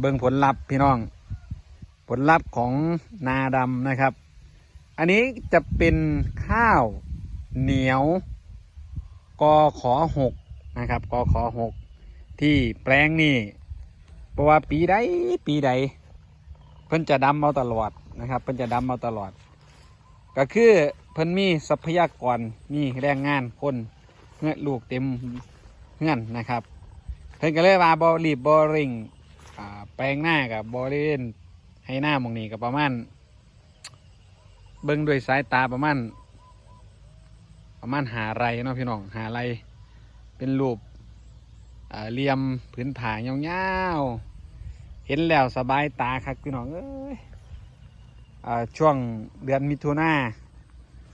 เบิ่งผลลัพธ์พี่น้อง ผลลัพธ์ของนาดำนะครับ อันนี้จะเป็นข้าวเหนียวกอขอหกนะครับกอขอหกที่แปลงนี่เพราะว่าปีใดปีใด เพิ่นจะดำเอาตลอดนะครับ เพิ่นจะดำเอาตลอด ก็คือเพิ่นมีทรัพยากรมีแรงงานคนเงื่อลูกเต็มเงื่อนนะครับ เพิ่นก็เลยว่าบอรีบบอริง แปลงหน้ากับบริเวณให้หน้ามองนี้ก็ประมาณ เบิ่งด้วยสายตาประมาณ ประมาณหาไรเนาะพี่น้องหาไรเป็นรูปอ่าเหลี่ยมผืนผายาวๆเห็นแล้วสบายตาครับพี่น้องเอ้ยอช่วงเดือนมิถุนา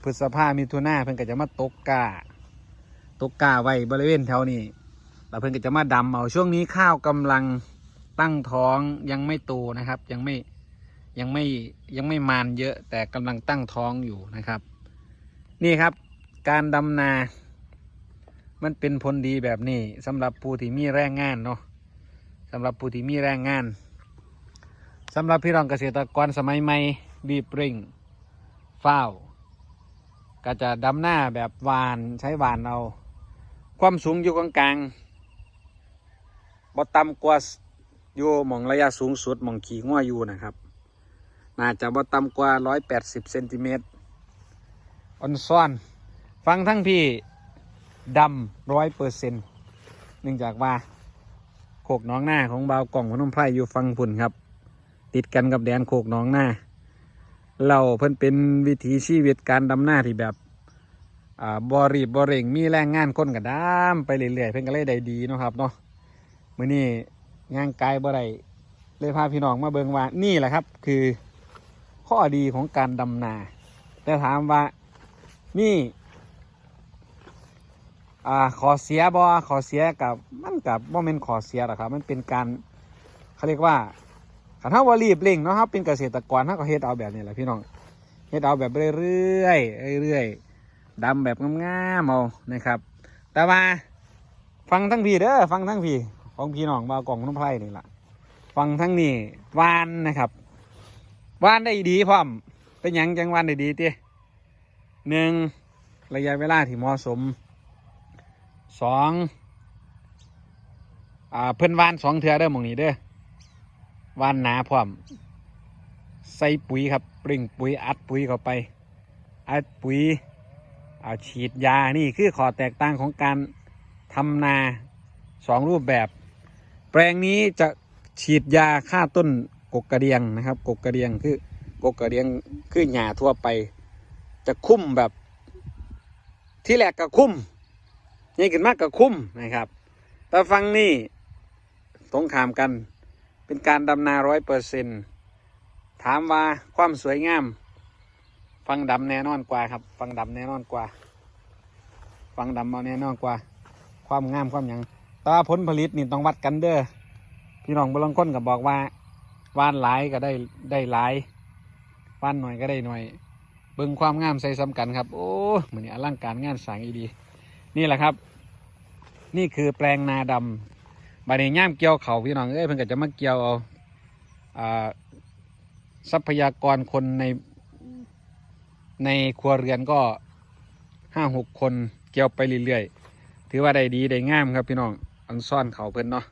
พฤษภามิถุนาเพิ่นก็จะมาตกกาตกกาไว้บริเวณแถวนี้แล้วเพิ่นก็จะมาดำเอาช่วงนี้ข้าวกำลัง ตั้งท้องยังไม่โตนะครับ ยังไม่ยังไม่ยังไม่มานเยอะแต่กำลังตั้งท้องอยู่นะครับ นี่ครับ การดำนา มันเป็นผลดีแบบนี้สำหรับผู้ที่มีแรงงานเนาะสำหรับผู้ที่มีแรงงานสำหรับพี่น้องเกษตรกรสมัยใหม่รีบเร่งเฝ้า ก็จะดำหน้าแบบหวานใช้หวานเอา ความสูงอยู่กลางๆบ่ต่ำกว่า อยู่มองระยะสูงสุดมองขี่ง้ออยู่นะครับ น่าจะบ่ต่ำกว่า180เซนติเมตรออนซ่อน ฟังทั้งพี่ดำร้อยเปอร์เซ็นต์เนื่องจากว่าโขกน้องหน้าของบาวกล่องพนมไพรอยู่ฟังพุ่นครับ ติดกันกับแดนโขกน้องหน้า เราเพิ่นเป็นวิถีชีวิตการดำหน้าที่แบบอ่าบรีบบอเร่งมีแรงงานคนกระดามไปเรื่อยๆเพิ่นก็เลยได้ดีเนาะครับเนาะมื้อนี้ ย่างกายบ่ได้เลยพาพี่น้องมาเบิงว่านี่แหละครับ คือข้อดีของการดำนา แต่ถามว่านี่อ่าขอเสียบ่ขอเสียกับมันกับบ่แม่นขอเสียหรอครับ มันเป็นการเขาเรียกว่าขันเฮาบ่รีบเร่งเนาะครับเป็นเกษตรกรเฮาก็เฮ็ดเอาแบบนี้แหละพี่น้องเฮ็ดเอาแบบเรื่อยๆเรื่อยๆดำแบบงามๆเอานะครับ แต่ว่าฟังทั้งพี่เด้อฟังทั้งพี่ ของพี่น้องมากล่องน้ำไผ่นี่ล่ะฟังทั้งนี้วานนะครับวานได้ดีพร้อมเป็นยังจังวานได้ดีเตี้ยหนึ่งระยะเวลาที่เหมาะสมสองอ่าเพิ่นวานสองเทือเด้อหมองนี้เด้อวานหนาพร้อมใส่ปุ๋ยครับปริ่งปุ๋ยอัดปุ๋ยเข้าไป อัดปุ๋ยเอาฉีดยานี่คือข้อแตกต่างของการทำนาสองรูปแบบ แปลงนี้จะฉีดยาฆ่าต้นกกกระเดียงนะครับ กกกระเดียงคือกกกระเดียงคือหญ้าทั่วไป จะคุ้มแบบ ที่แรกก็คุ้มนี่ขึ้นมากก็คุ้มนะครับ แต่ฟังนี่ตรงขามกัน เป็นการดำนาร้อยเปอร์เซ็นถามว่าความสวยงาม ฟังดำแน่นอนกว่าครับ ฟังดำแน่นอนกว่า ฟังดำเอาแน่นอนกว่า ความงามความยัง ตว่าผลผลิตนี่ต้องวัดกันเด้อพี่น้องบางคนก็บอกว่าว่านหลายก็ได้ได้หลายว่านหน่อยก็ได้หน่อย เบิ่งความงามใส่สำคัญครับ โอ้เหมือนอลังการงานสางอีดี นี่แหละครับ นี่คือแปลงนาดำบาดนี้ย่ามเกี่ยวเขาพี่น้องเอ้ยเพิ่นก็จะมาเกี่ยวเอาอ่าทรัพยากรคนในในครัวเรือนก็ห้าหกคนเกี่ยวไปเรื่อยๆ ถือว่าได้ดีได้งามครับพี่น้อง อันซ่อนเขาเพิ่นเนาะ